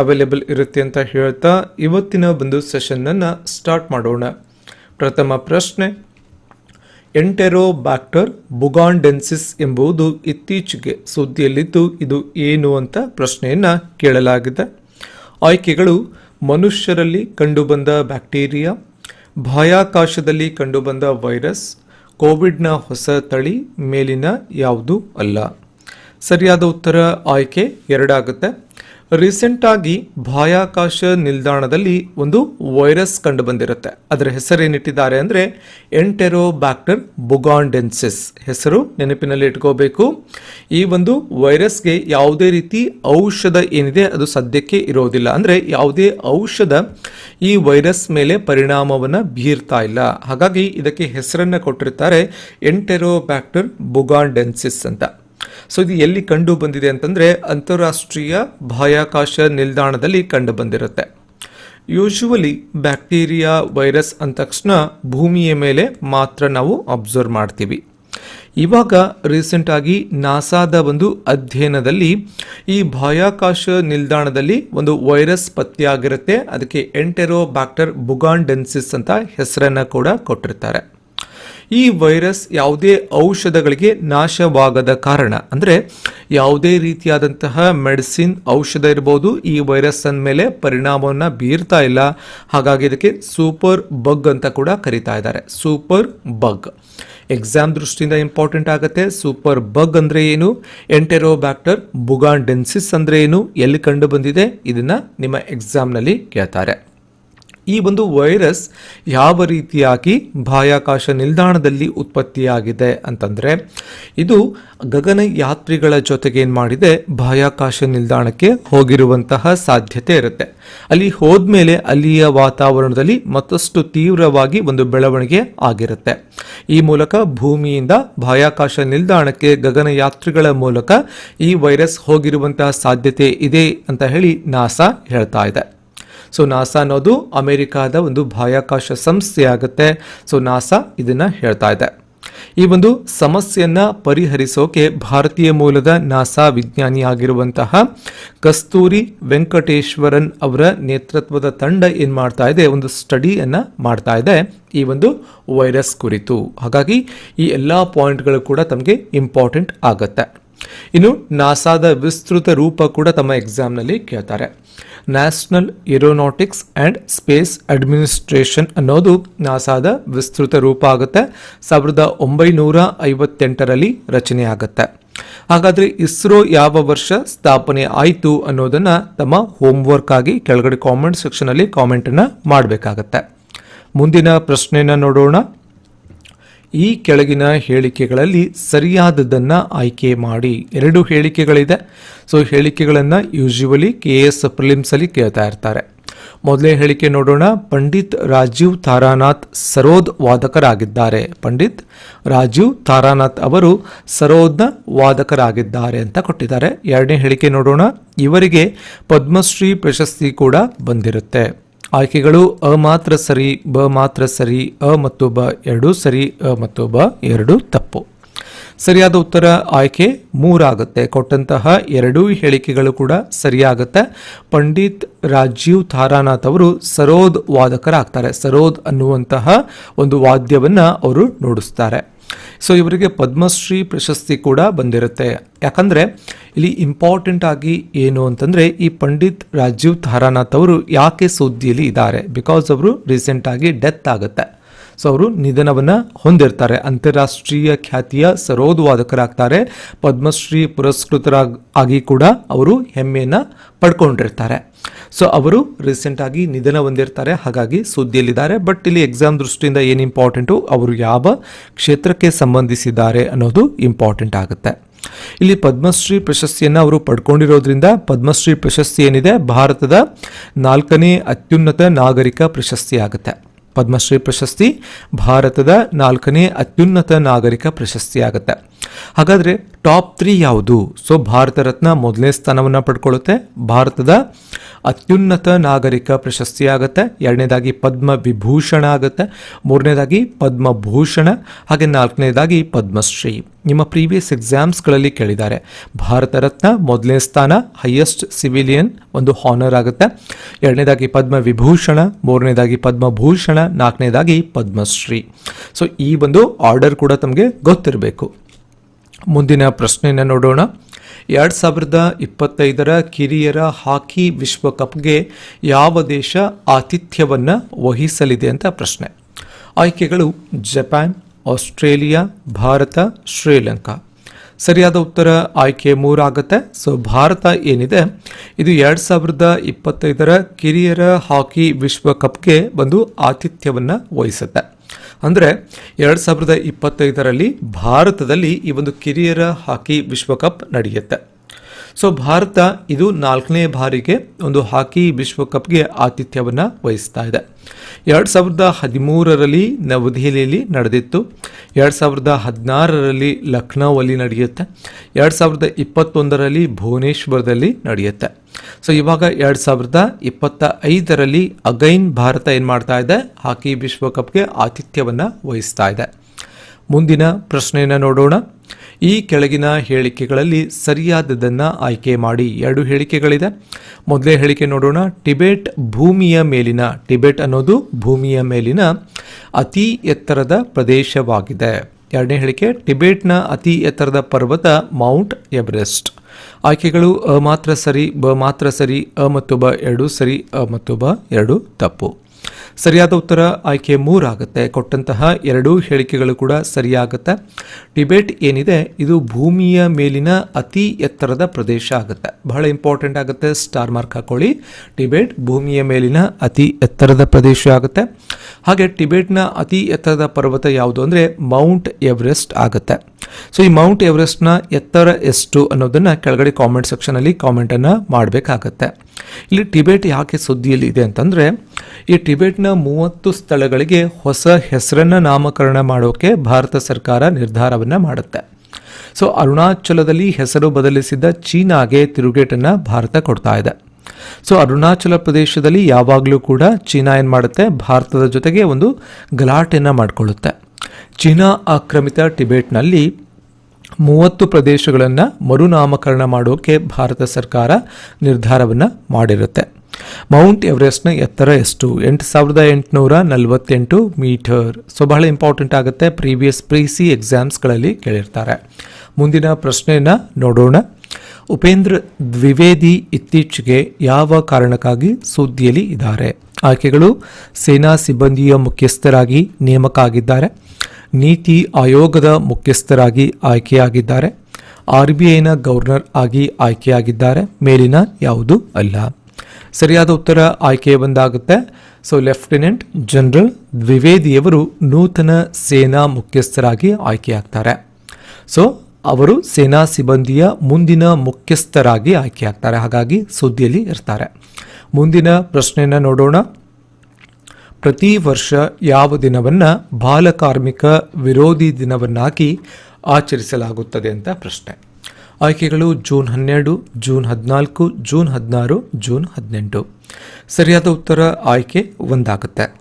Available ಇರುತ್ತೆ ಅಂತ ಹೇಳ್ತಾ ಇವತ್ತಿನ ಒಂದು ಸೆಷನ್ನನ್ನು ಸ್ಟಾರ್ಟ್ ಮಾಡೋಣ. ಪ್ರಥಮ ಪ್ರಶ್ನೆ ಎಂಟೆರೋಬ್ಯಾಕ್ಟರ್ ಬುಗಾಂಡೆನ್ಸಿಸ್ ಎಂಬುದು ಇತ್ತೀಚೆಗೆ ಸುದ್ದಿಯಲ್ಲಿದ್ದು ಇದು ಏನು ಅಂತ ಪ್ರಶ್ನೆಯನ್ನು ಕೇಳಲಾಗಿದೆ. ಆಯ್ಕೆಗಳು, ಮನುಷ್ಯರಲ್ಲಿ ಕಂಡುಬಂದ ಬ್ಯಾಕ್ಟೀರಿಯಾ, ಬಾಹ್ಯಾಕಾಶದಲ್ಲಿ ಕಂಡುಬಂದ ವೈರಸ್, ಕೋವಿಡ್ನ ಹೊಸ ತಳಿ ಮೇಲಿನ ಯಾವುದು ಅಲ್ಲ. ಸರಿಯಾದ ಉತ್ತರ ಆಯ್ಕೆ ಎರಡಾಗುತ್ತೆ. ರೀಸೆಂಟಾಗಿ ಬಾಹ್ಯಾಕಾಶ ನಿಲ್ದಾಣದಲ್ಲಿ ಒಂದು ವೈರಸ್ ಕಂಡು ಬಂದಿರುತ್ತೆ ಅದರ ಹೆಸರೇನಿಟ್ಟಿದ್ದಾರೆ ಅಂದರೆ ಎಂಟೆರೋಬ್ಯಾಕ್ಟರ್ ಬುಗಾಂಡೆನ್ಸಿಸ್ ಹೆಸರು ನೆನಪಿನಲ್ಲಿ ಇಟ್ಕೋಬೇಕು. ಈ ಒಂದು ವೈರಸ್ಗೆ ಯಾವುದೇ ರೀತಿ ಔಷಧ ಏನಿದೆ ಅದು ಸದ್ಯಕ್ಕೆ ಇರೋದಿಲ್ಲ. ಅಂದರೆ ಯಾವುದೇ ಔಷಧ ಈ ವೈರಸ್ ಮೇಲೆ ಪರಿಣಾಮವನ್ನು ಬೀರ್ತಾ ಇಲ್ಲ. ಹಾಗಾಗಿ ಇದಕ್ಕೆ ಹೆಸರನ್ನು ಕೊಟ್ಟಿರ್ತಾರೆ ಎಂಟೆರೋಬ್ಯಾಕ್ಟರ್ ಬುಗಾಂಡೆನ್ಸಿಸ್ ಅಂತ. ಸೊ ಇದು ಎಲ್ಲಿ ಕಂಡು ಬಂದಿದೆ ಅಂತಂದರೆ ಅಂತಾರಾಷ್ಟ್ರೀಯ ಬಾಹ್ಯಾಕಾಶ ನಿಲ್ದಾಣದಲ್ಲಿ ಕಂಡು ಬಂದಿರುತ್ತೆ. ಯೂಶುವಲಿ ಬ್ಯಾಕ್ಟೀರಿಯಾ ವೈರಸ್ ಅಂದ ತಕ್ಷಣ ಭೂಮಿಯ ಮೇಲೆ ಮಾತ್ರ ನಾವು ಅಬ್ಸರ್ವ್ ಮಾಡ್ತೀವಿ. ಇವಾಗ ರೀಸೆಂಟಾಗಿ ನಾಸಾದ ಒಂದು ಅಧ್ಯಯನದಲ್ಲಿ ಈ ಬಾಹ್ಯಾಕಾಶ ನಿಲ್ದಾಣದಲ್ಲಿ ಒಂದು ವೈರಸ್ ಪತ್ತೆಯಾಗಿರುತ್ತೆ ಅದಕ್ಕೆ ಎಂಟೆರೋ ಬ್ಯಾಕ್ಟರ್ ಬುಗಾಂಡೆನ್ಸಿಸ್ ಅಂತ ಹೆಸರನ್ನು ಕೂಡ ಕೊಟ್ಟಿರ್ತಾರೆ. ಈ ವೈರಸ್ ಯಾವುದೇ ಔಷಧಗಳಿಗೆ ನಾಶವಾಗದ ಕಾರಣ, ಅಂದರೆ ಯಾವುದೇ ರೀತಿಯಾದಂತಹ ಮೆಡಿಸಿನ್ ಔಷಧ ಇರ್ಬೋದು ಈ ವೈರಸ್ ಮೇಲೆ ಪರಿಣಾಮವನ್ನು ಬೀರ್ತಾ ಇಲ್ಲ. ಹಾಗಾಗಿ ಇದಕ್ಕೆ ಸೂಪರ್ ಬಗ್ ಅಂತ ಕೂಡ ಕರೀತಾ ಇದ್ದಾರೆ. Super bug. ಎಕ್ಸಾಮ್ ದೃಷ್ಟಿಯಿಂದ ಇಂಪಾರ್ಟೆಂಟ್ ಆಗುತ್ತೆ. ಸೂಪರ್ ಬಗ್ ಅಂದರೆ ಏನು? ಎಂಟೆರೋಬ್ಯಾಕ್ಟರ್ ಬುಗಾಂಡೆನ್ಸಿಸ್ ಅಂದರೆ ಏನು? ಎಲ್ಲಿ ಕಂಡು ಬಂದಿದೆ? ಇದನ್ನು ನಿಮ್ಮ ಎಕ್ಸಾಮ್ನಲ್ಲಿ ಕೇಳ್ತಾರೆ. ಈ ಒಂದು ವೈರಸ್ ಯಾವ ರೀತಿಯಾಗಿ ಬಾಹ್ಯಾಕಾಶ ನಿಲ್ದಾಣದಲ್ಲಿ ಉತ್ಪತ್ತಿಯಾಗಿದೆ ಅಂತಂದರೆ, ಇದು ಗಗನಯಾತ್ರಿಗಳ ಜೊತೆಗೆ ಏನು ಮಾಡಿದೆ, ಬಾಹ್ಯಾಕಾಶ ನಿಲ್ದಾಣಕ್ಕೆ ಹೋಗಿರುವಂತಹ ಸಾಧ್ಯತೆ ಇರುತ್ತೆ. ಅಲ್ಲಿ ಹೋದ್ಮೇಲೆ ಅಲ್ಲಿಯ ವಾತಾವರಣದಲ್ಲಿ ಮತ್ತಷ್ಟು ತೀವ್ರವಾಗಿ ಒಂದು ಬೆಳವಣಿಗೆ ಆಗಿರುತ್ತೆ. ಈ ಮೂಲಕ ಭೂಮಿಯಿಂದ ಬಾಹ್ಯಾಕಾಶ ನಿಲ್ದಾಣಕ್ಕೆ ಗಗನಯಾತ್ರಿಗಳ ಮೂಲಕ ಈ ವೈರಸ್ ಹೋಗಿರುವಂತಹ ಸಾಧ್ಯತೆ ಇದೆ ಅಂತ ಹೇಳಿ ನಾಸಾ ಹೇಳ್ತಾ ಇದೆ. ಸೊ ನಾಸಾ ಅನ್ನೋದು ಅಮೆರಿಕಾದ ಒಂದು ಬಾಹ್ಯಾಕಾಶ ಸಂಸ್ಥೆ ಆಗುತ್ತೆ ಸೊ ನಾಸಾ ಇದನ್ನ ಹೇಳ್ತಾ ಇದೆ. ಈ ಒಂದು ಸಮಸ್ಯೆಯನ್ನ ಪರಿಹರಿಸೋಕೆ ಭಾರತೀಯ ಮೂಲದ ನಾಸಾ ವಿಜ್ಞಾನಿಯಾಗಿರುವಂತಹ ಕಸ್ತೂರಿ ವೆಂಕಟೇಶ್ವರನ್ ಅವರ ನೇತೃತ್ವದ ತಂಡ ಏನ್ ಮಾಡ್ತಾ ಇದೆ, ಒಂದು ಸ್ಟಡಿಯನ್ನ ಮಾಡ್ತಾ ಇದೆ ಈ ಒಂದು ವೈರಸ್ ಕುರಿತು. ಹಾಗಾಗಿ ಈ ಎಲ್ಲ ಪಾಯಿಂಟ್ಗಳು ಕೂಡ ತಮಗೆ ಇಂಪಾರ್ಟೆಂಟ್ ಆಗತ್ತೆ. ಇನ್ನು ನಾಸಾದ ವಿಸ್ತೃತ ರೂಪ ಕೂಡ ತಮ್ಮ ಎಕ್ಸಾಮ್ನಲ್ಲಿ ಕೇಳ್ತಾರೆ. National aeronautics and space administration ಅನ್ನೋದು ನಾಸಾದ ವಿಸ್ತೃತ ರೂಪ ಆಗುತ್ತೆ. ಸಾವಿರದ ಒಂಬೈನೂರ ಐವತ್ತೆಂಟರಲ್ಲಿ ರಚನೆ ಆಗುತ್ತೆ. ಹಾಗಾದರೆ ಇಸ್ರೋ ಯಾವ ವರ್ಷ ಸ್ಥಾಪನೆ ಆಯಿತು ಅನ್ನೋದನ್ನು ತಮ್ಮ ಹೋಮ್ವರ್ಕ್ ಆಗಿ ಕೆಳಗಡೆ ಕಾಮೆಂಟ್ ಸೆಕ್ಷನಲ್ಲಿ ಕಾಮೆಂಟನ್ನು ಮಾಡಬೇಕಾಗತ್ತೆ. ಮುಂದಿನ ಪ್ರಶ್ನೆಯನ್ನು ನೋಡೋಣ. ಈ ಕೆಳಗಿನ ಹೇಳಿಕೆಗಳಲ್ಲಿ ಸರಿಯಾದದನ್ನು ಆಯ್ಕೆ ಮಾಡಿ. ಎರಡು ಹೇಳಿಕೆಗಳಿದೆ. ಸೊ ಹೇಳಿಕೆಗಳನ್ನು ಯೂಶುವಲಿ ಕೆ ಎಸ್ ಪ್ರಿಲಿಮ್ಸಲ್ಲಿ ಕೇಳ್ತಾ ಇರ್ತಾರೆ. ಮೊದಲೇ ಹೇಳಿಕೆ ನೋಡೋಣ. ಪಂಡಿತ್ ರಾಜೀವ್ ತಾರಾನಾಥ್ ಸರೋದ್ ವಾದಕರಾಗಿದ್ದಾರೆ. ಪಂಡಿತ್ ರಾಜೀವ್ ತಾರಾನಾಥ್ ಅವರು ಸರೋದ್ನ ವಾದಕರಾಗಿದ್ದಾರೆ ಅಂತ ಕೊಟ್ಟಿದ್ದಾರೆ. ಎರಡನೇ ಹೇಳಿಕೆ ನೋಡೋಣ. ಇವರಿಗೆ ಪದ್ಮಶ್ರೀ ಪ್ರಶಸ್ತಿ ಕೂಡ ಬಂದಿರುತ್ತೆ. ಆಯ್ಕೆಗಳು ಅ ಮಾತ್ರ ಸರಿ, ಬ ಮಾತ್ರ ಸರಿ, ಅ ಮತ್ತು ಬ ಎರಡೂ ಸರಿ, ಅ ಮತ್ತು ಬ ಎರಡು ತಪ್ಪು. ಸರಿಯಾದ ಉತ್ತರ ಆಯ್ಕೆ ಮೂರಾಗುತ್ತೆ. ಕೊಟ್ಟಂತಹ ಎರಡೂ ಹೇಳಿಕೆಗಳು ಕೂಡ ಸರಿಯಾಗುತ್ತೆ. ಪಂಡಿತ್ ರಾಜೀವ್ ತಾರಾನಾಥ್ ಅವರು ಸರೋದ್ ವಾದಕರಾಗ್ತಾರೆ. ಸರೋದ್ ಅನ್ನುವಂತಹ ಒಂದು ವಾದ್ಯವನ್ನು ಅವರು ನುಡಿಸ್ತಾರೆ. ಸೊ ಇವರಿಗೆ ಪದ್ಮಶ್ರೀ ಪ್ರಶಸ್ತಿ ಕೂಡ ಬಂದಿರುತ್ತೆ. ಯಾಕಂದರೆ ಇಲ್ಲಿ ಇಂಪಾರ್ಟೆಂಟ್ ಆಗಿ ಏನು ಅಂತಂದರೆ ಈ ಪಂಡಿತ್ ರಾಜೀವ್ ತಾರಾನಾಥ್ ಅವರು ಯಾಕೆ ಸುದ್ದಿಯಲ್ಲಿ ಇದ್ದಾರೆ? ಬಿಕಾಸ್ ಅವರು ರೀಸೆಂಟಾಗಿ ಡೆತ್ ಆಗುತ್ತೆ. ಸೊ ಅವರು ನಿಧನವನ್ನು ಹೊಂದಿರ್ತಾರೆ. ಅಂತಾರಾಷ್ಟ್ರೀಯ ಖ್ಯಾತಿಯ ಸರೋದವಾದಕರಾಗ್ತಾರೆ. ಪದ್ಮಶ್ರೀ ಪುರಸ್ಕೃತರಾಗಿ, ಆಗಿ ಕೂಡ ಅವರು ಹೆಮ್ಮೆಯನ್ನು ಪಡ್ಕೊಂಡಿರ್ತಾರೆ. ಸೊ ಅವರು ರೀಸೆಂಟಾಗಿ ನಿಧನ ಹೊಂದಿರ್ತಾರೆ. ಹಾಗಾಗಿ ಸುದ್ದಿಯಲ್ಲಿದ್ದಾರೆ. ಬಟ್ ಇಲ್ಲಿ ಎಕ್ಸಾಮ್ ದೃಷ್ಟಿಯಿಂದ ಏನು ಇಂಪಾರ್ಟೆಂಟು ಅವರು ಯಾವ ಕ್ಷೇತ್ರಕ್ಕೆ ಸಂಬಂಧಿಸಿದ್ದಾರೆ ಅನ್ನೋದು ಇಂಪಾರ್ಟೆಂಟ್ ಆಗುತ್ತೆ. ಇಲ್ಲಿ ಪದ್ಮಶ್ರೀ ಪ್ರಶಸ್ತಿಯನ್ನು ಅವರು ಪಡ್ಕೊಂಡಿರೋದ್ರಿಂದ ಪದ್ಮಶ್ರೀ ಪ್ರಶಸ್ತಿ ಏನಿದೆ? ಭಾರತದ ನಾಲ್ಕನೇ ಅತ್ಯುನ್ನತ ನಾಗರಿಕ ಪ್ರಶಸ್ತಿ ಆಗುತ್ತೆ ಪದ್ಮಶ್ರೀ ಪ್ರಶಸ್ತಿ ಭಾರತದ ನಾಲ್ಕನೇ ಅತ್ಯುನ್ನತ ನಾಗರಿಕ ಪ್ರಶಸ್ತಿ ಆಗುತ್ತೆ ಹಾಗಾದರೆ ಟಾಪ್ ತ್ರೀ ಯಾವುದು? ಸೊ ಭಾರತ ರತ್ನ ಮೊದಲನೇ ಸ್ಥಾನವನ್ನು ಪಡ್ಕೊಳ್ಳುತ್ತೆ. ಭಾರತದ ಅತ್ಯುನ್ನತ ನಾಗರಿಕ ಪ್ರಶಸ್ತಿ ಆಗುತ್ತೆ. ಎರಡನೇದಾಗಿ ಪದ್ಮ ವಿಭೂಷಣ ಆಗುತ್ತೆ. ಮೂರನೇದಾಗಿ ಪದ್ಮಭೂಷಣ. ಹಾಗೆ ನಾಲ್ಕನೇದಾಗಿ ಪದ್ಮಶ್ರೀ. ನಿಮ್ಮ ಪ್ರೀವಿಯಸ್ ಎಕ್ಸಾಮ್ಸ್ಗಳಲ್ಲಿ ಕೇಳಿದ್ದಾರೆ. ಭಾರತ ರತ್ನ ಮೊದಲನೇ ಸ್ಥಾನ ಹೈಯೆಸ್ಟ್ ಸಿವಿಲಿಯನ್ ಒಂದು ಹಾನರ್ ಆಗುತ್ತೆ. ಎರಡನೇದಾಗಿ ಪದ್ಮ ವಿಭೂಷಣ ಮೂರನೇದಾಗಿ ಪದ್ಮಭೂಷಣ, ನಾಲ್ಕನೇದಾಗಿ ಪದ್ಮಶ್ರೀ. ಸೊ ಈ ಒಂದು ಆರ್ಡರ್ ಕೂಡ ತಮಗೆ ಗೊತ್ತಿರಬೇಕು. ಮುಂದಿನ ಪ್ರಶ್ನೆಯನ್ನು ನೋಡೋಣ. ಎರಡು ಸಾವಿರದ ಇಪ್ಪತ್ತೈದರ ಕಿರಿಯರ ಹಾಕಿ ವಿಶ್ವಕಪ್ಗೆ ಯಾವ ದೇಶ ಆತಿಥ್ಯವನ್ನು ವಹಿಸಲಿದೆ ಅಂತ ಪ್ರಶ್ನೆ. ಆಯ್ಕೆಗಳು ಜಪಾನ್, ಆಸ್ಟ್ರೇಲಿಯಾ, ಭಾರತ, ಶ್ರೀಲಂಕಾ. ಸರಿಯಾದ ಉತ್ತರ ಆಯ್ಕೆ ಮೂರಾಗುತ್ತೆ. ಸೊ ಭಾರತ ಏನಿದೆ? ಇದು ಎರಡು ಸಾವಿರದ ಇಪ್ಪತ್ತೈದರ ಕಿರಿಯರ ಹಾಕಿ ವಿಶ್ವಕಪ್ಗೆ ಬಂದು ಆತಿಥ್ಯವನ್ನು ವಹಿಸುತ್ತೆ. ಅಂದರೆ ಎರಡು ಸಾವಿರದ ಇಪ್ಪತ್ತೈದರಲ್ಲಿ ಭಾರತದಲ್ಲಿ ಈ ಒಂದು ಕಿರಿಯರ ಹಾಕಿ ವಿಶ್ವಕಪ್ ನಡೆಯುತ್ತೆ. ಸೊ ಭಾರತ ಇದು ನಾಲ್ಕನೇ ಬಾರಿಗೆ ಒಂದು ಹಾಕಿ ವಿಶ್ವಕಪ್ಗೆ ಆತಿಥ್ಯವನ್ನು ವಹಿಸ್ತಾ ಇದೆ. ಎರಡು ಸಾವಿರದ ಹದಿಮೂರರಲ್ಲಿ ನವದೆಹಲಿಯಲ್ಲಿ ನಡೆದಿತ್ತು. ಎರಡು ಸಾವಿರದ ಹದಿನಾರರಲ್ಲಿ ಲಕ್ನೋವಲ್ಲಿ ನಡೆಯುತ್ತೆ. ಎರಡು ಸಾವಿರದ ಇಪ್ಪತ್ತೊಂದರಲ್ಲಿ ಭುವನೇಶ್ವರದಲ್ಲಿ ನಡೆಯುತ್ತೆ. ಸೊ ಇವಾಗ ಎರಡು ಸಾವಿರದ ಇಪ್ಪತ್ತ ಐದರಲ್ಲಿ ಅಗೈನ್ ಭಾರತ ಏನು ಮಾಡ್ತಾ ಇದೆ? ಹಾಕಿ ವಿಶ್ವಕಪ್ಗೆ ಆತಿಥ್ಯವನ್ನು ವಹಿಸ್ತಾ ಇದೆ. ಮುಂದಿನ ಪ್ರಶ್ನೆಯನ್ನು ನೋಡೋಣ. ಈ ಕೆಳಗಿನ ಹೇಳಿಕೆಗಳಲ್ಲಿ ಸರಿಯಾದದನ್ನು ಆಯ್ಕೆ ಮಾಡಿ. ಎರಡು ಹೇಳಿಕೆಗಳಿದೆ. ಮೊದಲೇ ಹೇಳಿಕೆ ನೋಡೋಣ. ಟಿಬೆಟ್ ಭೂಮಿಯ ಮೇಲಿನ, ಟಿಬೆಟ್ ಅನ್ನೋದು ಭೂಮಿಯ ಮೇಲಿನ ಅತಿ ಎತ್ತರದ ಪ್ರದೇಶವಾಗಿದೆ. ಎರಡನೇ ಹೇಳಿಕೆ, ಟಿಬೆಟ್ನ ಅತಿ ಎತ್ತರದ ಪರ್ವತ ಮೌಂಟ್ ಎವರೆಸ್ಟ್. ಆಯ್ಕೆಗಳು ಅ ಮಾತ್ರ ಸರಿ, ಬ ಮಾತ್ರ ಸರಿ, ಅ ಮತ್ತು ಬ ಎರಡು ಸರಿ, ಅ ಮತ್ತು ಬ ಎರಡು ತಪ್ಪು. ಸರಿಯಾದ ಉತ್ತರ ಆಯ್ಕೆ ಮೂರಾಗುತ್ತೆ. ಕೊಟ್ಟಂತಹ ಎರಡೂ ಹೇಳಿಕೆಗಳು ಕೂಡ ಸರಿಯಾಗುತ್ತೆ. ಟಿಬೆಟ್ ಏನಿದೆ, ಇದು ಭೂಮಿಯ ಮೇಲಿನ ಅತಿ ಎತ್ತರದ ಪ್ರದೇಶ ಆಗುತ್ತೆ. ಬಹಳ ಇಂಪಾರ್ಟೆಂಟ್ ಆಗುತ್ತೆ, ಸ್ಟಾರ್ ಮಾರ್ಕ್ ಹಾಕೊಳ್ಳಿ. ಟಿಬೆಟ್ ಭೂಮಿಯ ಮೇಲಿನ ಅತಿ ಎತ್ತರದ ಪ್ರದೇಶ ಆಗುತ್ತೆ. ಹಾಗೆ ಟಿಬೆಟ್ನ ಅತಿ ಎತ್ತರದ ಪರ್ವತ ಯಾವುದು ಅಂದರೆ ಮೌಂಟ್ ಎವರೆಸ್ಟ್ ಆಗುತ್ತೆ. ಸೊ ಈ ಮೌಂಟ್ ಎವರೆಸ್ಟ್ನ ಎತ್ತರ ಎಷ್ಟು ಅನ್ನೋದನ್ನು ಕೆಳಗಡೆ ಕಾಮೆಂಟ್ ಸೆಕ್ಷನಲ್ಲಿ ಕಾಮೆಂಟನ್ನು ಮಾಡಬೇಕಾಗತ್ತೆ. ಇಲ್ಲಿ ಟಿಬೆಟ್ ಯಾಕೆ ಸುದ್ದಿಯಲ್ಲಿ ಇದೆ ಅಂತಂದರೆ, ಈ ಟಿಬೆಟ್ನ ಮೂವತ್ತು ಸ್ಥಳಗಳಿಗೆ ಹೊಸ ಹೆಸರನ್ನು ನಾಮಕರಣ ಮಾಡೋಕೆ ಭಾರತ ಸರ್ಕಾರ ನಿರ್ಧಾರವನ್ನು ಮಾಡುತ್ತೆ. ಸೊ ಅರುಣಾಚಲದಲ್ಲಿ ಹೆಸರು ಬದಲಿಸಿದ್ದ ಚೀನಾಗೆ ತಿರುಗೇಟನ್ನು ಭಾರತ ಕೊಡ್ತಾ ಇದೆ. ಸೊ ಅರುಣಾಚಲ ಪ್ರದೇಶದಲ್ಲಿ ಯಾವಾಗಲೂ ಕೂಡ ಚೀನಾ ಏನು ಮಾಡುತ್ತೆ? ಭಾರತದ ಜೊತೆಗೆ ಒಂದು ಗಲಾಟೆಯನ್ನು ಮಾಡಿಕೊಳ್ಳುತ್ತೆ. ಚೀನಾ ಆಕ್ರಮಿತ ಟಿಬೆಟ್ನಲ್ಲಿ ಮೂವತ್ತು ಪ್ರದೇಶಗಳನ್ನು ಮರುನಾಮಕರಣ ಮಾಡೋಕೆ ಭಾರತ ಸರ್ಕಾರ ನಿರ್ಧಾರವನ್ನು ಮಾಡಿರುತ್ತೆ. ಮೌಂಟ್ ಎವರೆಸ್ಟ್ನ ಎತ್ತರ ಎಷ್ಟು? ಎಂಟು ಸಾವಿರದ ಎಂಟುನೂರ ನಲವತ್ತೆಂಟು ಮೀಟರ್. ಸೊ, ಬಹಳ ಇಂಪಾರ್ಟೆಂಟ್ ಆಗುತ್ತೆ. ಪ್ರೀವಿಯಸ್ ಪ್ರೀಸಿ ಎಕ್ಸಾಮ್ಸ್ಗಳಲ್ಲಿ ಕೇಳಿರ್ತಾರೆ. ಮುಂದಿನ ಪ್ರಶ್ನೆಯನ್ನು ನೋಡೋಣ. ಉಪೇಂದ್ರ ದ್ವಿವೇದಿ ಇತ್ತೀಚೆಗೆ ಯಾವ ಕಾರಣಕ್ಕಾಗಿ ಸುದ್ದಿಯಲ್ಲಿ ಇದ್ದಾರೆ? ಆಯ್ಕೆಗಳು, ಸೇನಾ ಸಿಬ್ಬಂದಿಯ ಮುಖ್ಯಸ್ಥರಾಗಿ ನೇಮಕ ಆಗಿದ್ದಾರೆ ನೀತಿ ಆಯೋಗದ ಮುಖ್ಯಸ್ಥರಾಗಿ ಆಯ್ಕೆಯಾಗಿದ್ದಾರೆ. ಆರ್ ಗವರ್ನರ್ ಆಗಿ ಆಯ್ಕೆಯಾಗಿದ್ದಾರೆ. ಮೇಲಿನ ಯಾವುದೂ ಅಲ್ಲ. ಸರಿಯಾದ ಉತ್ತರ ಆಯ್ಕೆ ಬಂದಾಗುತ್ತೆ. ಸೊ ಲೆಫ್ಟಿನೆಂಟ್ ಜನರಲ್ ದ್ವಿವೇದಿಯವರು ನೂತನ ಸೇನಾ ಮುಖ್ಯಸ್ಥರಾಗಿ ಆಯ್ಕೆಯಾಗ್ತಾರೆ. ಸೊ ಅವರು ಸೇನಾ ಸಿಬ್ಬಂದಿಯ ಮುಂದಿನ ಮುಖ್ಯಸ್ಥರಾಗಿ ಆಯ್ಕೆಯಾಗ್ತಾರೆ. ಹಾಗಾಗಿ ಸುದ್ದಿಯಲ್ಲಿ ಇರ್ತಾರೆ. ಮುಂದಿನ ಪ್ರಶ್ನೆಯನ್ನು ನೋಡೋಣ. ಪ್ರತಿ ವರ್ಷ ಯಾವ ದಿನವನ್ನು ಬಾಲಕಾರ್ಮಿಕ ವಿರೋಧಿ ದಿನವನ್ನಾಗಿ ಆಚರಿಸಲಾಗುತ್ತದೆ ಅಂತ ಪ್ರಶ್ನೆ. ಆಯ್ಕೆಗಳು ಜೂನ್ ಹನ್ನೆರಡು, ಜೂನ್ ಹದಿನಾಲ್ಕು, ಜೂನ್ ಹದಿನಾರು, ಜೂನ್ ಹದಿನೆಂಟು. ಸರಿಯಾದ ಉತ್ತರ ಆಯ್ಕೆ ಒಂದಾಗುತ್ತೆ.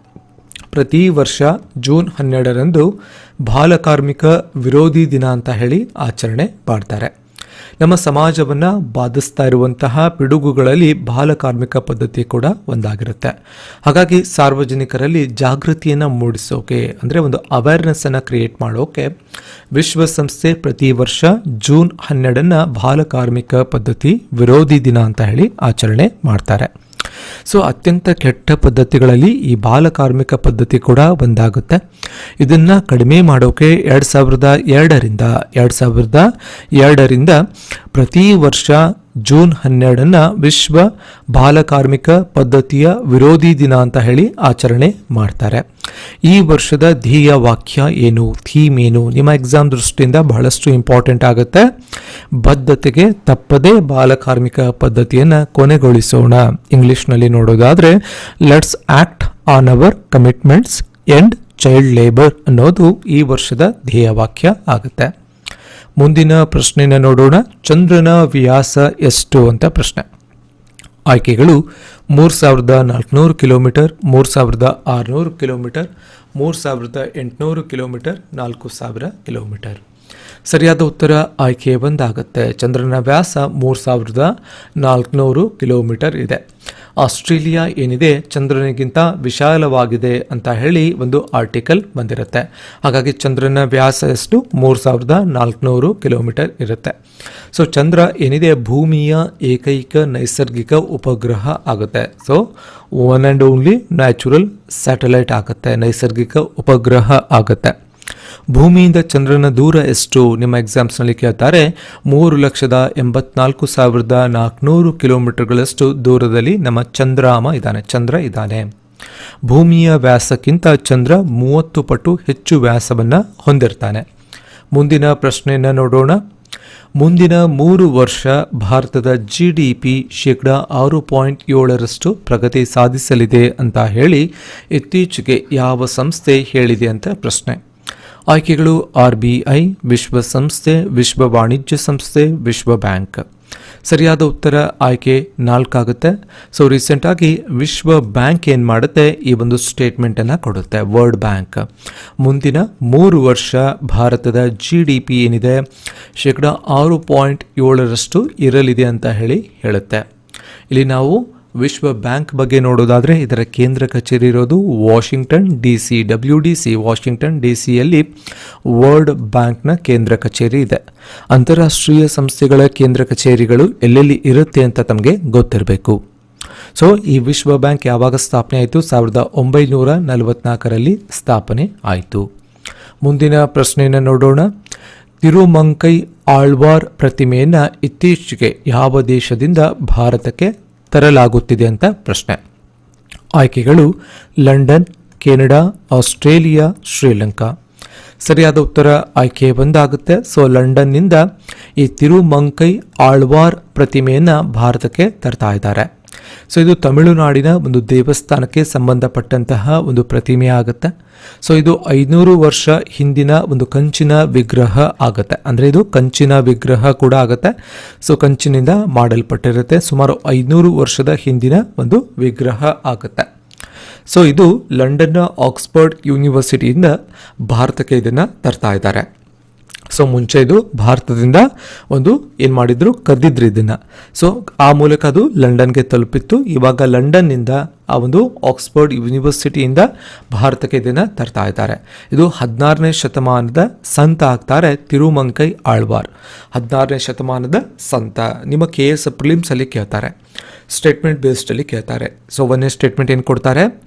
ಪ್ರತಿ ವರ್ಷ ಜೂನ್ ಹನ್ನೆರಡರಂದು ಬಾಲಕಾರ್ಮಿಕ ವಿರೋಧಿ ದಿನ ಅಂತ ಹೇಳಿ ಆಚರಣೆ ಮಾಡ್ತಾರೆ. ನಮ್ಮ ಸಮಾಜವನ್ನು ಬಾಧಿಸ್ತಾ ಇರುವಂತಹ ಪಿಡುಗುಗಳಲ್ಲಿ ಬಾಲಕಾರ್ಮಿಕ ಪದ್ಧತಿ ಕೂಡ ಒಂದಾಗಿರುತ್ತೆ. ಹಾಗಾಗಿ ಸಾರ್ವಜನಿಕರಲ್ಲಿ ಜಾಗೃತಿಯನ್ನು ಮೂಡಿಸೋಕೆ, ಅಂದರೆ ಒಂದು ಅವೇರ್ನೆಸ್ಸನ್ನು ಕ್ರಿಯೇಟ್ ಮಾಡೋಕೆ ವಿಶ್ವಸಂಸ್ಥೆ ಪ್ರತಿ ವರ್ಷ ಜೂನ್ ಹನ್ನೆರಡನ್ನು ಬಾಲಕಾರ್ಮಿಕ ಪದ್ಧತಿ ವಿರೋಧಿ ದಿನ ಅಂತ ಹೇಳಿ ಆಚರಣೆ ಮಾಡ್ತಾರೆ. ಸೊ ಅತ್ಯಂತ ಕೆಟ್ಟ ಪದ್ಧತಿಗಳಲ್ಲಿ ಈ ಬಾಲಕಾರ್ಮಿಕ ಪದ್ಧತಿ ಕೂಡ ಒಂದಾಗುತ್ತೆ. ಇದನ್ನು ಕಡಿಮೆ ಮಾಡೋಕೆ ಎರಡು ಸಾವಿರದ ಎರಡರಿಂದ, ಎರಡು ಸಾವಿರದ ಎರಡರಿಂದ ಪ್ರತಿ ವರ್ಷ ಜೂನ್ ಹನ್ನೆರಡನ್ನ ವಿಶ್ವ ಬಾಲಕಾರ್ಮಿಕ ಪದ್ಧತಿಯ ವಿರೋಧಿ ದಿನ ಅಂತ ಹೇಳಿ ಆಚರಣೆ ಮಾಡ್ತಾರೆ. ಈ ವರ್ಷದ ಧ್ಯೇಯ ವಾಕ್ಯ ಏನು, ಥೀಮ್ ಏನು, ನಿಮ್ಮ ಎಕ್ಸಾಮ್ ದೃಷ್ಟಿಯಿಂದ ಬಹಳಷ್ಟು ಇಂಪಾರ್ಟೆಂಟ್ ಆಗುತ್ತೆ. ಬದ್ಧತೆಗೆ ತಪ್ಪದೇ ಬಾಲಕಾರ್ಮಿಕ ಪದ್ಧತಿಯನ್ನು ಕೊನೆಗೊಳಿಸೋಣ. ಇಂಗ್ಲಿಷ್ನಲ್ಲಿ ನೋಡೋದಾದರೆ let's act on our commitments end child labour ಅನ್ನೋದು ಈ ವರ್ಷದ ಧ್ಯೇಯವಾಕ್ಯ ಆಗುತ್ತೆ. ಮುಂದಿನ ಪ್ರಶ್ನೆನ ನೋಡೋಣ. ಚಂದ್ರನ ವ್ಯಾಸ ಎಷ್ಟು ಅಂತ ಪ್ರಶ್ನೆ. ಆಯ್ಕೆಗಳು ಮೂರು ಸಾವಿರದ ನಾಲ್ಕುನೂರು ಕಿಲೋಮೀಟರ್, ಮೂರು ಸಾವಿರದ ಆರುನೂರು ಕಿಲೋಮೀಟರ್, ಮೂರು ಸಾವಿರದ ಎಂಟುನೂರು ಕಿಲೋಮೀಟರ್, ನಾಲ್ಕು ಸಾವಿರ ಕಿಲೋಮೀಟರ್. ಸರಿಯಾದ ಉತ್ತರ ಆಯ್ಕೆ ಬಂದಾಗುತ್ತೆ. ಚಂದ್ರನ ವ್ಯಾಸ ಮೂರು ಸಾವಿರದ ನಾಲ್ಕುನೂರು ಕಿಲೋಮೀಟರ್ ಇದೆ. ಆಸ್ಟ್ರೇಲಿಯಾ ಏನಿದೆ? ಚಂದ್ರನಿಗಿಂತ ವಿಶಾಲವಾಗಿದೆ ಅಂತ ಹೇಳಿ ಒಂದು ಆರ್ಟಿಕಲ್ ಬಂದಿರುತ್ತೆ. ಹಾಗಾಗಿ ಚಂದ್ರನ ವ್ಯಾಸ ಎಷ್ಟು? ಮೂರು ಸಾವಿರದ ನಾಲ್ಕುನೂರು ಕಿಲೋಮೀಟರ್ ಇರುತ್ತೆ. ಸೊ, ಚಂದ್ರ ಏನಿದೆ? ಭೂಮಿಯ ಏಕೈಕ ನೈಸರ್ಗಿಕ ಉಪಗ್ರಹ ಆಗುತ್ತೆ. So, one and only natural satellite ಆಗುತ್ತೆ. ನೈಸರ್ಗಿಕ ಉಪಗ್ರಹ ಆಗುತ್ತೆ. ಭೂಮಿಯಿಂದ ಚಂದ್ರನ ದೂರ ಎಷ್ಟು ನಿಮ್ಮ ಎಕ್ಸಾಮ್ಸ್ನಲ್ಲಿ ಕೇಳ್ತಾರೆ, ಮೂರು ಲಕ್ಷದ ಎಂಬತ್ನಾಲ್ಕು ಸಾವಿರದ ನಾಲ್ಕುನೂರು ಕಿಲೋಮೀಟರ್ಗಳಷ್ಟು ದೂರದಲ್ಲಿ ನಮ್ಮ ಚಂದ್ರಾಮ ಇದ್ದಾನೆ, ಚಂದ್ರ ಇದ್ದಾನೆ. ಭೂಮಿಯ ವ್ಯಾಸಕ್ಕಿಂತ ಚಂದ್ರ ಮೂವತ್ತು ಪಟ್ಟು ಹೆಚ್ಚು ವ್ಯಾಸವನ್ನು ಹೊಂದಿರ್ತಾನೆ. ಮುಂದಿನ ಪ್ರಶ್ನೆಯನ್ನು ನೋಡೋಣ. ಮುಂದಿನ ಮೂರು ವರ್ಷ ಭಾರತದ ಜಿ ಡಿ ಪಿ ಶೇಕಡ ಆರು ಪಾಯಿಂಟ್ ಏಳರಷ್ಟು ಪ್ರಗತಿ ಸಾಧಿಸಲಿದೆ ಅಂತ ಹೇಳಿ ಇತ್ತೀಚೆಗೆ ಯಾವ ಸಂಸ್ಥೆ ಹೇಳಿದೆ ಅಂತ ಪ್ರಶ್ನೆ. ಆಯ್ಕೆಗಳು ಆರ್ ಬಿ ಐ ವಿಶ್ವಸಂಸ್ಥೆ ವಿಶ್ವ ವಾಣಿಜ್ಯ ಸಂಸ್ಥೆ, ವಿಶ್ವ ಬ್ಯಾಂಕ್. ಸರಿಯಾದ ಉತ್ತರ ಆಯ್ಕೆ ನಾಲ್ಕಾಗುತ್ತೆ. ಸೊ ರೀಸೆಂಟಾಗಿ ವಿಶ್ವ ಬ್ಯಾಂಕ್ ಏನು ಮಾಡುತ್ತೆ? ಈ ಒಂದು ಸ್ಟೇಟ್ಮೆಂಟನ್ನು ಕೊಡುತ್ತೆ. ವರ್ಲ್ಡ್ ಬ್ಯಾಂಕ್ ಮುಂದಿನ ಮೂರು ವರ್ಷ ಭಾರತದ ಜಿ ಡಿ ಪಿ ಏನಿದೆ? ಶೇಕಡ ಆರು ಪಾಯಿಂಟ್ ಏಳರಷ್ಟು ಇರಲಿದೆ ಅಂತ ಹೇಳಿ ಹೇಳುತ್ತೆ. ಇಲ್ಲಿ ನಾವು ವಿಶ್ವ ಬ್ಯಾಂಕ್ ಬಗ್ಗೆ ನೋಡೋದಾದರೆ ಇದರ ಕೇಂದ್ರ ಕಚೇರಿ ಇರೋದು Washington, D C W D C, Washington, D ಸಿಯಲ್ಲಿ ವರ್ಲ್ಡ್ ಬ್ಯಾಂಕ್ನ ಕೇಂದ್ರ ಕಚೇರಿ ಇದೆ. ಅಂತಾರಾಷ್ಟ್ರೀಯ ಸಂಸ್ಥೆಗಳ ಕೇಂದ್ರ ಕಚೇರಿಗಳು ಎಲ್ಲೆಲ್ಲಿ ಇರುತ್ತೆ ಅಂತ ತಮಗೆ ಗೊತ್ತಿರಬೇಕು. ಸೊ ಈ ವಿಶ್ವ ಬ್ಯಾಂಕ್ ಯಾವಾಗ ಸ್ಥಾಪನೆ ಆಯಿತು? ಸಾವಿರದ ಒಂಬೈನೂರ ನಲವತ್ನಾಲ್ಕರಲ್ಲಿ ಸ್ಥಾಪನೆ ಆಯಿತು. ಮುಂದಿನ ಪ್ರಶ್ನೆಯನ್ನು ನೋಡೋಣ. ತಿರುಮಂಕೈ ಆಳ್ವಾರ್ ಪ್ರತಿಮೆಯನ್ನು ಇತ್ತೀಚೆಗೆ ಯಾವ ದೇಶದಿಂದ ಭಾರತಕ್ಕೆ ತರಲಾಗುತ್ತಿದೆ ಅಂತ ಪ್ರಶ್ನೆ. ಆಯ್ಕೆಗಳು ಲಂಡನ್, ಕೆನಡಾ, ಆಸ್ಟ್ರೇಲಿಯಾ, ಶ್ರೀಲಂಕಾ. ಸರಿಯಾದ ಉತ್ತರ ಆಯ್ಕೆ ಬಂದಾಗುತ್ತೆ. ಸೊ, ಲಂಡನ್ನಿಂದ ಈ ತಿರುಮಂಕೈ ಆಳ್ವಾರ್ ಪ್ರತಿಮೆಯನ್ನು ಭಾರತಕ್ಕೆ ತರ್ತಾ ಇದ್ದಾರೆ. ಸೊ ಇದು ತಮಿಳುನಾಡಿನ ಒಂದು ದೇವಸ್ಥಾನಕ್ಕೆ ಸಂಬಂಧಪಟ್ಟಂತಹ ಒಂದು ಪ್ರತಿಮೆ ಆಗುತ್ತೆ. ಸೊ ಇದು ಐನೂರು ವರ್ಷ ಹಿಂದಿನ ಒಂದು ಕಂಚಿನ ವಿಗ್ರಹ ಆಗುತ್ತೆ. ಅಂದರೆ ಇದು ಕಂಚಿನ ವಿಗ್ರಹ ಕೂಡ ಆಗುತ್ತೆ. ಸೊ ಕಂಚಿನಿಂದ ಮಾಡಲ್ಪಟ್ಟಿರುತ್ತೆ. ಸುಮಾರು ಐನೂರು ವರ್ಷದ ಹಿಂದಿನ ಒಂದು ವಿಗ್ರಹ ಆಗುತ್ತೆ. ಸೊ ಇದು ಲಂಡನ್ನ ಆಕ್ಸ್ಫರ್ಡ್ ಯೂನಿವರ್ಸಿಟಿಯಿಂದ ಭಾರತಕ್ಕೆ ಇದನ್ನು ತರ್ತಾ ಇದ್ದಾರೆ. ಸೊ ಮುಂಚೆ ಇದು ಭಾರತದಿಂದ ಒಂದು ಏನು ಮಾಡಿದ್ರು ಕದ್ದಿದ್ರು ಇದನ್ನು. ಸೊ ಆ ಮೂಲಕ ಅದು ಲಂಡನ್ಗೆ ತಲುಪಿತ್ತು. ಇವಾಗ ಲಂಡನ್ನಿಂದ ಆ ಒಂದು ಆಕ್ಸ್ಫರ್ಡ್ ಯೂನಿವರ್ಸಿಟಿಯಿಂದ ಭಾರತಕ್ಕೆ ಇದನ್ನು ತರ್ತಾ ಇದ್ದಾರೆ. ಇದು ಹದಿನಾರನೇ ಶತಮಾನದ ಸಂತ ಆಗ್ತಾರೆ ತಿರುಮಂಕೈ ಆಳ್ವಾರ್. ಹದಿನಾರನೇ ಶತಮಾನದ ಸಂತ. ನಿಮ್ಮ ಕೆ ಎಸ್ ಪ್ರಿಲಿಮ್ಸಲ್ಲಿ ಕೇಳ್ತಾರೆ. ಸ್ಟೇಟ್ಮೆಂಟ್ ಬೇಸ್ಡಲ್ಲಿ ಕೇಳ್ತಾರೆ. ಸೊ ಒಂದನೇ ಸ್ಟೇಟ್ಮೆಂಟ್ ಏನು ಕೊಡ್ತಾರೆ?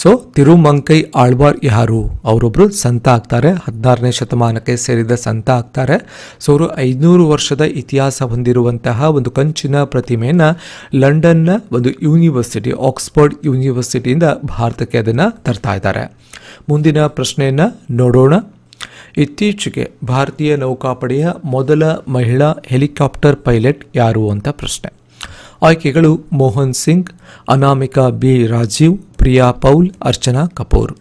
ಸೊ ತಿರುಮಂಕೈ ಆಳ್ವಾರ್ ಯಾರು ಅವರೊಬ್ಬರು ಸಂತ ಆಗ್ತಾರೆ. ಹದಿನಾರನೇ ಶತಮಾನಕ್ಕೆ ಸೇರಿದ ಸಂತ ಆಗ್ತಾರೆ. ಸೊ ಅವರು ಐದುನೂರು ವರ್ಷದ ಇತಿಹಾಸ ಹೊಂದಿರುವಂತಹ ಒಂದು ಕಂಚಿನ ಪ್ರತಿಮೆಯನ್ನು ಲಂಡನ್ನ ಒಂದು ಯೂನಿವರ್ಸಿಟಿ, ಆಕ್ಸ್ಫರ್ಡ್ ಯೂನಿವರ್ಸಿಟಿಯಿಂದ ಭಾರತಕ್ಕೆ ಅದನ್ನು ತರ್ತಾ ಇದ್ದಾರೆ. ಮುಂದಿನ ಪ್ರಶ್ನೆಯನ್ನು ನೋಡೋಣ. ಇತ್ತೀಚೆಗೆ ಭಾರತೀಯ ನೌಕಾಪಡೆಯ ಮೊದಲ ಮಹಿಳಾ ಹೆಲಿಕಾಪ್ಟರ್ ಪೈಲಟ್ ಯಾರು ಅಂತ ಪ್ರಶ್ನೆ. ಆಯ್ಕೆಗಳು ಮೋಹನ್ ಸಿಂಗ್ ಅನಾಮಿಕಾ ಬಿ. ರಾಜೀವ್, ಪ್ರಿಯಾ ಪೌಲ್, ಅರ್ಚನಾ ಕಪೂರ್.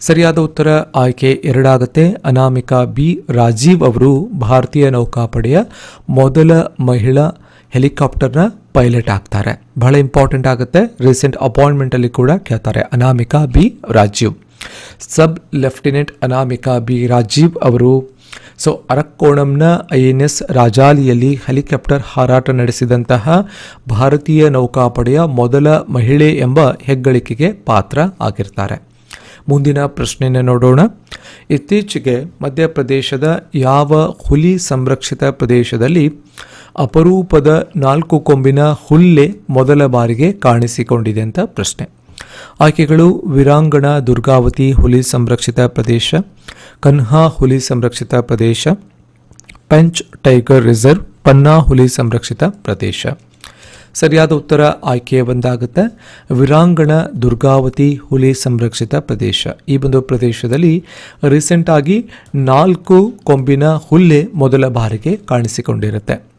ಸರಿಯಾದ ಉತ್ತರ ಆಯ್ಕೆ ಎರಡಾಗತ್ತೆ. ಅನಾಮಿಕಾ ಬಿ. ರಾಜೀವ್ ಅವರು ಭಾರತೀಯ ನೌಕಾಪಡೆಯ ಮೊದಲ ಮಹಿಳಾ ಹೆಲಿಕಾಪ್ಟರ್ನ ಪೈಲಟ್ ಆಗ್ತಾರೆ. ಬಹಳ ಇಂಪಾರ್ಟೆಂಟ್ ಆಗುತ್ತೆ. ರೀಸೆಂಟ್ ಅಪಾಯಿಂಟ್ಮೆಂಟಲ್ಲಿ ಕೂಡ ಕೇಳ್ತಾರೆ Anamika B. Rajeev. Sub lieutenant Anamika B. Rajeev ಅವರು ಸೊ ಅರಕ್ಕೋಣಂನ ಐ ಎನ್ ಎಸ್ ರಾಜಾಲಿಯಲ್ಲಿ ಹೆಲಿಕಾಪ್ಟರ್ ಹಾರಾಟ ನಡೆಸಿದಂತಹ ಭಾರತೀಯ ನೌಕಾಪಡೆಯ ಮೊದಲ ಮಹಿಳೆ ಎಂಬ ಹೆಗ್ಗಳಿಕೆಗೆ ಪಾತ್ರ ಆಗಿರ್ತಾರೆ. ಮುಂದಿನ ಪ್ರಶ್ನೆಯನ್ನು ನೋಡೋಣ. ಇತ್ತೀಚೆಗೆ ಮಧ್ಯಪ್ರದೇಶದ ಯಾವ ಹುಲಿ ಸಂರಕ್ಷಿತ ಪ್ರದೇಶದಲ್ಲಿ ಅಪರೂಪದ ನಾಲ್ಕು ಕೊಂಬಿನ ಹುಲ್ಲೆ ಮೊದಲ ಬಾರಿಗೆ ಕಾಣಿಸಿಕೊಂಡಿದೆ ಅಂತ ಪ್ರಶ್ನೆ. ಆಯ್ಕೆಗಳು ವಿರಾಂಗಣ ದುರ್ಗಾವತಿ ಹುಲಿ ಸಂರಕ್ಷಿತ ಪ್ರದೇಶ, ಕನ್ಹಾ ಹುಲಿ ಸಂರಕ್ಷಿತ ಪ್ರದೇಶ, ಪಂಚ್ ಟೈಗರ್ ರಿಸರ್ವ್, ಪನ್ನಾ ಹುಲಿ ಸಂರಕ್ಷಿತ ಪ್ರದೇಶ. ಸರಿಯಾದ ಉತ್ತರ ಆಯ್ಕೆ ಒಂದಾಗುತ್ತೆ ವಿರಾಂಗಣ ದುರ್ಗಾವತಿ ಹುಲಿ ಸಂರಕ್ಷಿತ ಪ್ರದೇಶ. ಈ ಒಂದು ಪ್ರದೇಶದಲ್ಲಿ ರೀಸೆಂಟಾಗಿ ನಾಲ್ಕು ಕೊಂಬಿನ ಹುಲ್ಲೆ ಮೊದಲ ಬಾರಿಗೆ ಕಾಣಿಸಿಕೊಂಡಿರುತ್ತೆ.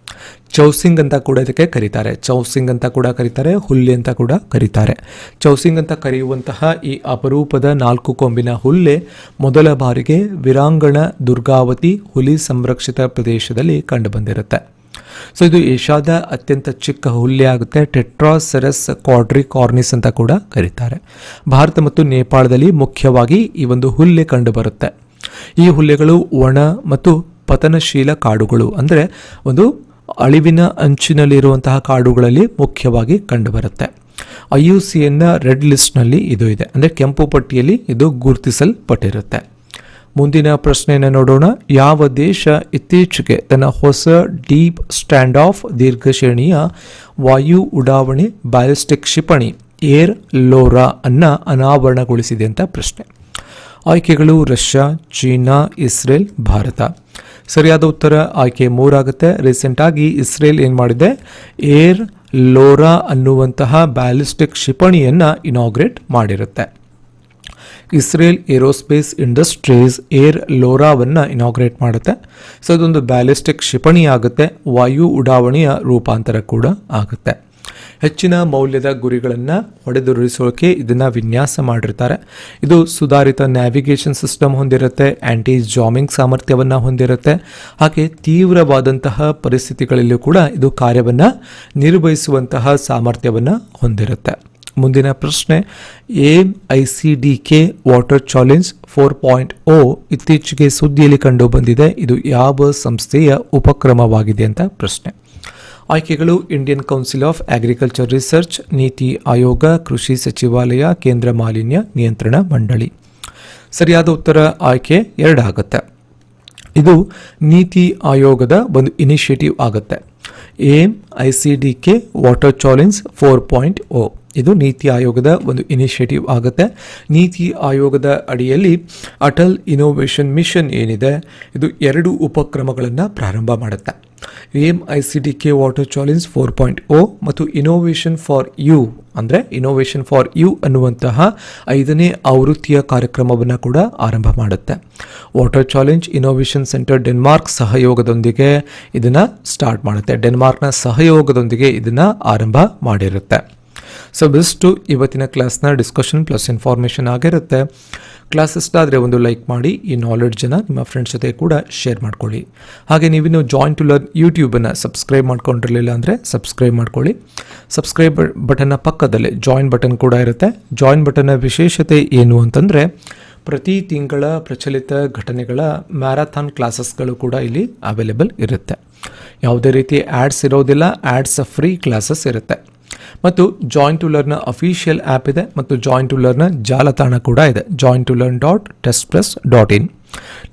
ಚೌಸಿಂಗ್ ಅಂತ ಕೂಡ ಇದಕ್ಕೆ ಕರೀತಾರೆ. ಚೌಸಿಂಗ್ ಅಂತ ಕೂಡ ಕರೀತಾರೆ, ಹುಲ್ಲೆ ಅಂತ ಕೂಡ ಕರೀತಾರೆ. ಚೌಸಿಂಗ್ ಅಂತ ಕರೆಯುವಂತಹ ಈ ಅಪರೂಪದ ನಾಲ್ಕು ಕೊಂಬಿನ ಹುಲ್ಲೆ ಮೊದಲ ಬಾರಿಗೆ ವಿರಾಂಗಣ ದುರ್ಗಾವತಿ ಹುಲಿ ಸಂರಕ್ಷಿತ ಪ್ರದೇಶದಲ್ಲಿ ಕಂಡುಬಂದಿರುತ್ತೆ. ಸೊ, ಇದು ಏಷ್ಯಾದ ಅತ್ಯಂತ ಚಿಕ್ಕ ಹುಲ್ಲೆ ಆಗುತ್ತೆ. ಟೆಟ್ರಾಸೆರಸ್ ಕ್ವಾಡ್ರಿ ಕಾರ್ನಿಸ್ ಅಂತ ಕೂಡ ಕರೀತಾರೆ. ಭಾರತ ಮತ್ತು ನೇಪಾಳದಲ್ಲಿ ಮುಖ್ಯವಾಗಿ ಈ ಒಂದು ಹುಲ್ಲೆ ಕಂಡುಬರುತ್ತೆ. ಈ ಹುಲ್ಲೆಗಳು ಒಣ ಮತ್ತು ಪತನಶೀಲ ಕಾಡುಗಳು. ಅಂದರೆ ಒಂದು ಅಳಿವಿನ ಅಂಚಿನಲ್ಲಿರುವಂತಹ ಕಾಡುಗಳಲ್ಲಿ ಮುಖ್ಯವಾಗಿ ಕಂಡುಬರುತ್ತೆ. ಐ ಯು ಸಿ ಎನ್ನ ರೆಡ್ ಲಿಸ್ಟ್ನಲ್ಲಿ ಇದು ಇದೆ. ಅಂದರೆ ಕೆಂಪು ಪಟ್ಟಿಯಲ್ಲಿ ಇದು ಗುರುತಿಸಲ್ಪಟ್ಟಿರುತ್ತೆ. ಮುಂದಿನ ಪ್ರಶ್ನೆಯನ್ನು ನೋಡೋಣ. ಯಾವ ದೇಶ ಇತ್ತೀಚೆಗೆ ತನ್ನ ಹೊಸ ಡೀಪ್ ಸ್ಟ್ಯಾಂಡ್ ಆಫ್ ದೀರ್ಘಶ್ರೇಣಿಯ ವಾಯು ಉಡಾವಣೆ ಬ್ಯಾಲಿಸ್ಟಿಕ್ ಕ್ಷಿಪಣಿ ಏರ್ ಲೋರಾ ಅನ್ನು ಅನಾವರಣಗೊಳಿಸಿದೆ ಅಂತ ಪ್ರಶ್ನೆ. ಆಯ್ಕೆಗಳು ರಷ್ಯಾ, ಚೀನಾ, ಇಸ್ರೇಲ್, ಭಾರತ. ಸರಿಯಾದ ಉತ್ತರ ಆಯ್ಕೆ ಮೂರಾಗುತ್ತೆ. ರೀಸೆಂಟ್ ಆಗಿ ಇಸ್ರೇಲ್ ಏನು ಮಾಡಿದೆ? ಏರ್ ಲೋರಾ ಅನ್ನುವಂತಹ ಬ್ಯಾಲಿಸ್ಟಿಕ್ ಕ್ಷಿಪಣಿಯನ್ನು ಇನಾಗ್ರೇಟ್ ಮಾಡಿರುತ್ತೆ. ಇಸ್ರೇಲ್ ಏರೋಸ್ಪೇಸ್ ಇಂಡಸ್ಟ್ರೀಸ್ ಏರ್ ಲೋರಾವನ್ನು ಇನಾಗ್ರೇಟ್ ಮಾಡುತ್ತೆ. ಸೊ ಅದೊಂದು ಬ್ಯಾಲಿಸ್ಟಿಕ್ ಕ್ಷಿಪಣಿ ಆಗುತ್ತೆ. ವಾಯು ಉಡಾವಣೆಯ ರೂಪಾಂತರ ಕೂಡ ಆಗುತ್ತೆ. ಹೆಚ್ಚಿನ ಮೌಲ್ಯದ ಗುರಿಗಳನ್ನು ಹೊಡೆದುರುಳಿಸೋಕೆ ಇದನ್ನು ವಿನ್ಯಾಸ ಮಾಡಿರ್ತಾರೆ. ಇದು ಸುಧಾರಿತ ನ್ಯಾವಿಗೇಷನ್ ಸಿಸ್ಟಮ್ ಹೊಂದಿರುತ್ತೆ ಆ್ಯಂಟಿ ಜಾಮಿಂಗ್ ಸಾಮರ್ಥ್ಯವನ್ನು ಹೊಂದಿರುತ್ತೆ, ಹಾಗೆ ತೀವ್ರವಾದಂತಹ ಪರಿಸ್ಥಿತಿಗಳಲ್ಲೂ ಕೂಡ ಇದು ಕಾರ್ಯವನ್ನು ನಿರ್ವಹಿಸುವಂತಹ ಸಾಮರ್ಥ್ಯವನ್ನು ಹೊಂದಿರುತ್ತೆ. ಮುಂದಿನ ಪ್ರಶ್ನೆ AIM I C D K water challenge four point O ಇತ್ತೀಚೆಗೆ ಸುದ್ದಿಯಲ್ಲಿ ಕಂಡು ಬಂದಿದೆ. ಇದು ಯಾವ ಸಂಸ್ಥೆಯ ಉಪಕ್ರಮವಾಗಿದೆ ಅಂತ ಪ್ರಶ್ನೆ. ಆಯ್ಕೆಗಳು Indian council of agriculture research NITI Aayog, ಕೃಷಿ ಸಚಿವಾಲಯ, ಕೇಂದ್ರ ಮಾಲಿನ್ಯ ನಿಯಂತ್ರಣ ಮಂಡಳಿ. ಸರಿಯಾದ ಉತ್ತರ ಆಯ್ಕೆ ಎರಡಾಗುತ್ತೆ. ಇದು ನೀತಿ ಆಯೋಗದ ಒಂದು ಇನಿಷಿಯೇಟಿವ್ ಆಗುತ್ತೆ. Aim, I C D K water challenge four point ಓ ಇದು ನೀತಿ ಆಯೋಗದ ಒಂದು ಇನಿಷಿಯೇಟಿವ್ ಆಗುತ್ತೆ. ನೀತಿ ಆಯೋಗದ ಅಡಿಯಲ್ಲಿ ಅಟಲ್ ಇನೋವೇಷನ್ ಮಿಷನ್ ಏನಿದೆ, ಇದು ಎರಡು ಉಪಕ್ರಮಗಳನ್ನು ಪ್ರಾರಂಭ ಮಾಡುತ್ತೆ. M I C D K water challenge four point O ಮತ್ತು ಇನೋವೇಷನ್ ಫಾರ್ ಯು ಅಂದರೆ ಇನೋವೇಷನ್ ಫಾರ್ ಯು ಅನ್ನುವಂತಹ ಐದನೇ ಆವೃತ್ತಿಯ ಕಾರ್ಯಕ್ರಮವನ್ನು ಕೂಡ ಆರಂಭ ಮಾಡುತ್ತೆ. Water challenge innovation centre Denmark ಸಹಯೋಗದೊಂದಿಗೆ ಇದನ್ನು ಸ್ಟಾರ್ಟ್ ಮಾಡುತ್ತೆ. ಡೆನ್ಮಾರ್ಕ್ನ ಸಹಯೋಗದೊಂದಿಗೆ ಇದನ್ನು ಆರಂಭ ಮಾಡಿರುತ್ತೆ. ಸೊ ಬೆಸ್ಟು ಇವತ್ತಿನ ಕ್ಲಾಸ್ನ ಡಿಸ್ಕಷನ್ ಪ್ಲಸ್ ಇನ್ಫಾರ್ಮೇಷನ್ ಆಗಿರುತ್ತೆ. ಕ್ಲಾಸ್ ಇಷ್ಟ ಆದರೆ ಒಂದು ಲೈಕ್ ಮಾಡಿ, ಈ ನಾಲೆಡ್ಜನ್ನು ನಿಮ್ಮ ಫ್ರೆಂಡ್ಸ್ ಜೊತೆ ಕೂಡ ಶೇರ್ ಮಾಡ್ಕೊಳ್ಳಿ. ಹಾಗೆ ನೀವಿನ್ನು ಜಾಯಿನ್ ಟು ಲರ್ನ್ ಯೂಟ್ಯೂಬನ್ನು ಸಬ್ಸ್ಕ್ರೈಬ್ ಮಾಡ್ಕೊಂಡಿರಲಿಲ್ಲ ಅಂದರೆ ಸಬ್ಸ್ಕ್ರೈಬ್ ಮಾಡ್ಕೊಳ್ಳಿ. ಸಬ್ಸ್ಕ್ರೈಬ್ ಬಟನ್ನ ಪಕ್ಕದಲ್ಲೇ ಜಾಯಿನ್ ಬಟನ್ ಕೂಡ ಇರುತ್ತೆ. ಜಾಯಿನ್ ಬಟನ್ನ ವಿಶೇಷತೆ ಏನು ಅಂತಂದರೆ, ಪ್ರತಿ ತಿಂಗಳ ಪ್ರಚಲಿತ ಘಟನೆಗಳ ಮ್ಯಾರಥಾನ್ ಕ್ಲಾಸಸ್ಗಳು ಕೂಡ ಇಲ್ಲಿ ಅವೈಲೇಬಲ್ ಇರುತ್ತೆ. ಯಾವುದೇ ರೀತಿ ಆ್ಯಡ್ಸ್ ಇರೋದಿಲ್ಲ ಆ್ಯಡ್ಸ್ ಫ್ರೀ ಕ್ಲಾಸಸ್ ಇರುತ್ತೆ. ಮತ್ತು joint to learn official app ಇದೆ ಮತ್ತು ಜಾಯಿಂಟ್ ಟು ಲರ್ನ ಜಾಲತಾಣ ಕೂಡ ಇದೆ. Join to learn dot test plus dot in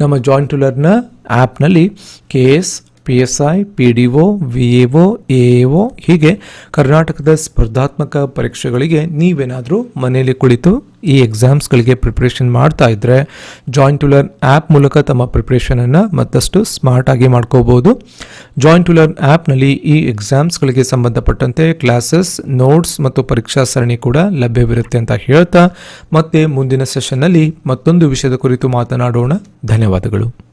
ನಮ್ಮ ಜಾಯಿಂಟ್ ಟು ಲರ್ನ ಆ್ಯಪ್ನಲ್ಲಿ K S P S I P D O V A O A O ಹೀಗೆ ಕರ್ನಾಟಕದ ಸ್ಪರ್ಧಾತ್ಮಕ ಪರೀಕ್ಷೆಗಳಿಗೆ ನೀವೇನಾದರೂ ಮನೆಯಲ್ಲಿ ಕುಳಿತು ಈ ಎಕ್ಸಾಮ್ಸ್ಗಳಿಗೆ ಪ್ರಿಪ್ರೇಷನ್ ಮಾಡ್ತಾ ಇದ್ದರೆ ಜಾಯಿಂಟ್ ಟು ಲರ್ನ್ ಆ್ಯಪ್ ಮೂಲಕ ತಮ್ಮ ಪ್ರಿಪ್ರೇಷನನ್ನು ಮತ್ತಷ್ಟು ಸ್ಮಾರ್ಟಾಗಿ ಮಾಡ್ಕೋಬೋದು. ಜಾಯಿಂಟ್ ಟು ಲರ್ನ್ ಆ್ಯಪ್ನಲ್ಲಿ ಈ ಎಕ್ಸಾಮ್ಸ್ಗಳಿಗೆ ಸಂಬಂಧಪಟ್ಟಂತೆ ಕ್ಲಾಸಸ್ ನೋಟ್ಸ್ ಮತ್ತು ಪರೀಕ್ಷಾ ಸರಣಿ ಕೂಡ ಲಭ್ಯವಿರುತ್ತೆ ಅಂತ ಹೇಳ್ತಾ ಮತ್ತೆ ಮುಂದಿನ ಸೆಷನ್ನಲ್ಲಿ ಮತ್ತೊಂದು ವಿಷಯದ ಕುರಿತು ಮಾತನಾಡೋಣ. ಧನ್ಯವಾದಗಳು.